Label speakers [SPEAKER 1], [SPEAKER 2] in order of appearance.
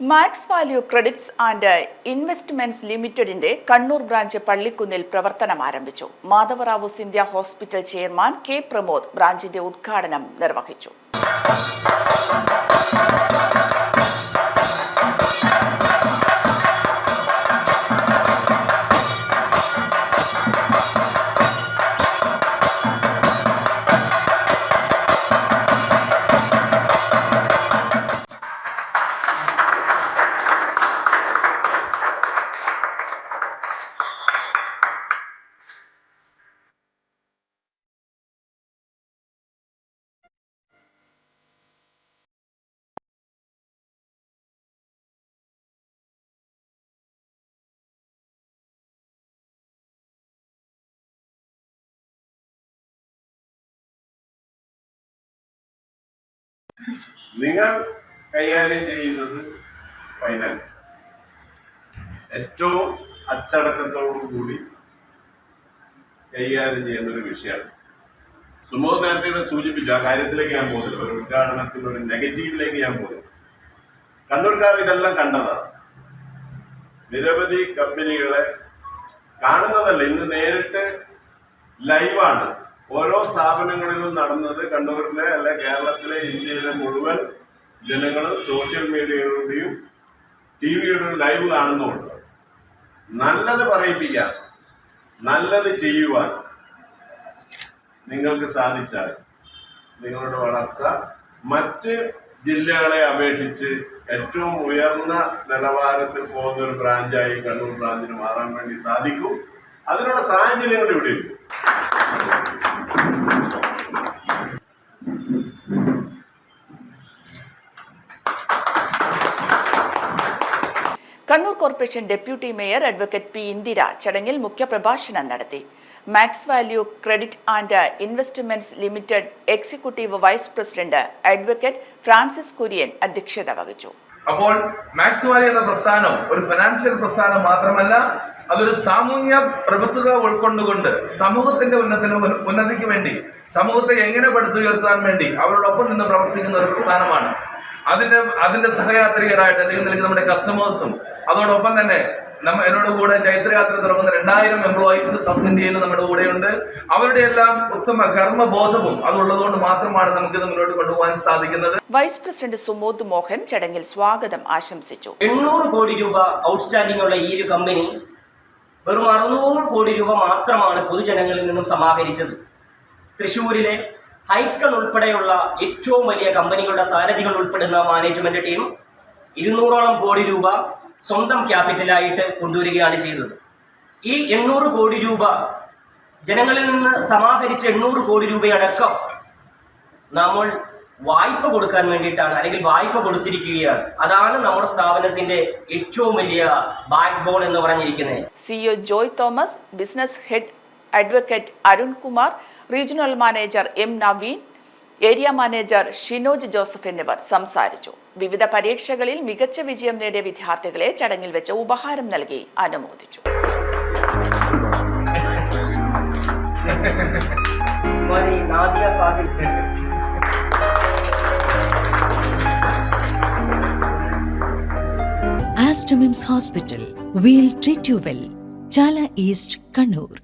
[SPEAKER 1] Max Value Credits and Investments ലിമിറ്റഡിന്റെ Kannur branch പള്ളിക്കുന്നിൽ പ്രവർത്തനം ആരംഭിച്ചു. Madhavrao Scindia hospital chairman K Pramod ബ്രാഞ്ചിന്റെ ഉദ്ഘാടനം നിർവഹിച്ചു.
[SPEAKER 2] നിങ്ങൾ കൈകാര്യം ചെയ്യുന്നത് ഫൈനാൻസ് ഏറ്റവും അച്ചടക്കത്തോടു കൂടി കൈകാര്യം ചെയ്യേണ്ട ഒരു വിഷയമാണ്. സുമോദ് നേരത്തെ ഇവിടെ സൂചിപ്പിച്ചു ആ കാര്യത്തിലേക്ക് ഞാൻ പോകുന്നില്ല. ഒരു ഉദ്ഘാടനത്തിൽ ഒരു നെഗറ്റീവിലേക്ക് ഞാൻ പോകുന്നു കണ്ണൂർക്കാർ ഇതെല്ലാം കണ്ടതാണ്. നിരവധി കമ്പനികളെ കാണുന്നതല്ല ഇന്ന് നേരിട്ട് ലൈവാണ് ഓരോ സ്ഥാപനങ്ങളിലും നടന്നത് കണ്ണൂരിലെ അല്ലെ കേരളത്തിലെ ഇന്ത്യയിലെ മുഴുവൻ ജനങ്ങളും സോഷ്യൽ മീഡിയയുടെയും ടി വിയുടെയും ലൈവ് കാണുന്നുണ്ട്. നല്ലത് പറയിപ്പിക്കാൻ നല്ലത് ചെയ്യുവാൻ നിങ്ങൾക്ക് സാധിച്ചാൽ നിങ്ങളുടെ വളർച്ച മറ്റ് ജില്ലകളെ അപേക്ഷിച്ച് ഏറ്റവും ഉയർന്ന നിലവാരത്തിൽ പോകുന്ന ഒരു ബ്രാഞ്ചായി കണ്ണൂർ ബ്രാഞ്ചിന് മാറാൻ വേണ്ടി സാധിക്കും. അതിനുള്ള സാഹചര്യങ്ങൾ ഇവിടെ ഉണ്ട്.
[SPEAKER 1] Kannur corporation deputy mayor advocate P Indira ചടങ്ങിൽ മുഖ്യപ്രഭാഷണം നടത്തി. Max Value Credit and Investments Limited executive vice president advocate Francis Kurian അധ്യക്ഷത വഹിച്ചു.
[SPEAKER 3] അപ്പോൾ മാക്സ് വാലി എന്ന പ്രസ്ഥാനം ഒരു ഫിനാൻഷ്യൽ പ്രസ്ഥാനം മാത്രമല്ല അതൊരു സാമൂഹ്യ പ്രഭുത്വത ഉൾക്കൊണ്ടുകൊണ്ട് സമൂഹത്തിന്റെ ഉന്നത്തിന് ഉന്നതിക്ക് വേണ്ടി സമൂഹത്തെ എങ്ങനെ പടുത്തുയർത്താൻ വേണ്ടി അവരോടൊപ്പം നിന്ന് പ്രവർത്തിക്കുന്ന ഒരു പ്രസ്ഥാനമാണ്. അതിന്റെ അതിന്റെ സഹയാത്രികരായിട്ട് അല്ലെങ്കിൽ നമ്മുടെ കസ്റ്റമേഴ്സും അതോടൊപ്പം തന്നെ നമ്മ എന്നോട് കൂടെ ചൈത്രയാത്ര തുടങ്ങുന്ന രണ്ടായിരം എംപ്ലോയീസ് സൗത്ത് ഇന്ത്യയിൽ നമ്മുടെ കൂടെയുണ്ട്. അവരുടെ എല്ലാം ഉത്തമ കർമ്മബോധവും അതുള്ളതുകൊണ്ട് മാത്രമാണ് നമുക്ക് മുന്നോട്ട് കൊണ്ടുപോകാൻ സാധിക്കുന്നത്.
[SPEAKER 1] വൈസ് പ്രസിഡന്റ് സുമോദ് മോഹൻ ചടങ്ങിൽ സ്വാഗതം ആശംസിച്ചു.
[SPEAKER 4] എണ്ണൂറ് കോടി രൂപ ഔട്ട്സ്റ്റാൻഡിംഗ് ഉള്ള ഈ ഒരു കമ്പനി വെറും അറുന്നൂറ് കോടി രൂപ മാത്രമാണ് പൊതുജനങ്ങളിൽ നിന്നും സമാഹരിച്ചത്. തൃശ്ശൂരിലെ ഹൈക്കൺ ഉൾപ്പെടെയുള്ള ഏറ്റവും വലിയ കമ്പനികളുടെ സാരഥികൾ ഉൾപ്പെടുന്ന മാനേജ്മെന്റ് ടീം ഇരുന്നൂറോളം കോടി രൂപ സ്വന്തം ക്യാപിറ്റലായിട്ട് കൊണ്ടുവരികയാണ് ചെയ്തത് ഈ എണ്ണൂറ് കോടി രൂപ ജനങ്ങളിൽ നിന്ന് സമാഹരിച്ച എണ്ണൂറ് കോടി രൂപയടക്കം നമ്മൾ വായ്പ കൊടുക്കാൻ വേണ്ടിയിട്ടാണ് അല്ലെങ്കിൽ വായ്പ കൊടുത്തിരിക്കുകയാണ്. അതാണ് നമ്മുടെ സ്ഥാപനത്തിന്റെ ഏറ്റവും വലിയ ബാക്ക് ബോൺ എന്ന് പറഞ്ഞിരിക്കുന്നത്.
[SPEAKER 1] CEO Joy Thomas business head advocate Arunkumar regional manager M Naveen area manager Shinoj Joseph എന്നിവർ സംസാരിച്ചു വിവിധ പരീക്ഷകളിൽ മികച്ച വിജയം നേടിയ വിദ്യാർത്ഥികളെ ചടങ്ങിൽ വെച്ച് ഉപഹാരം നൽകി അനുമോദിച്ചു
[SPEAKER 5] Aster MIMS hospital we'll treat you well Chala east Kannur.